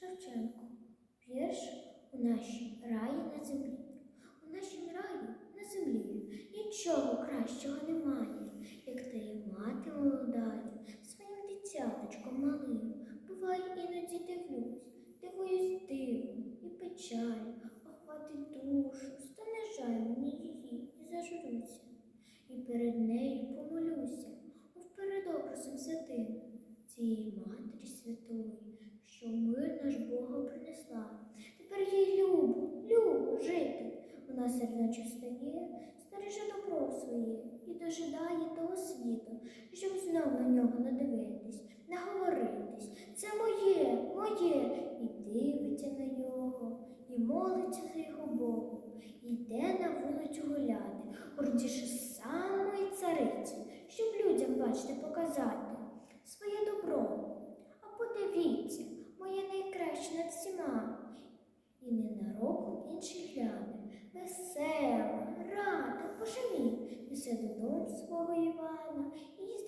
Шевченко. Вірш у нашій раї на землі. У нашім раї на землі нічого кращого немає, як теє мати молодаю своїм дитяточком малим. Буває, іноді дивлюсь, дивуюсь диву і печаль, охватить душу, стане жаль мені її і зажурюся. І перед нею помолюся, мов перед образом святим цієї Матері Святої, мир наш Бога принесла. Тепер їй любо, любо жити. Вона сердечо стає, стереже добро своє і дожидає того світу, щоб знов на нього надивитись, наговоритись. Це моє, моє, і дивиться на нього, і молиться за його Богу, і йде на вулицю гуляти, гордіше всіма. І ненароком інший гляне, весела, рада, мій, несе додому свого Івана, і їй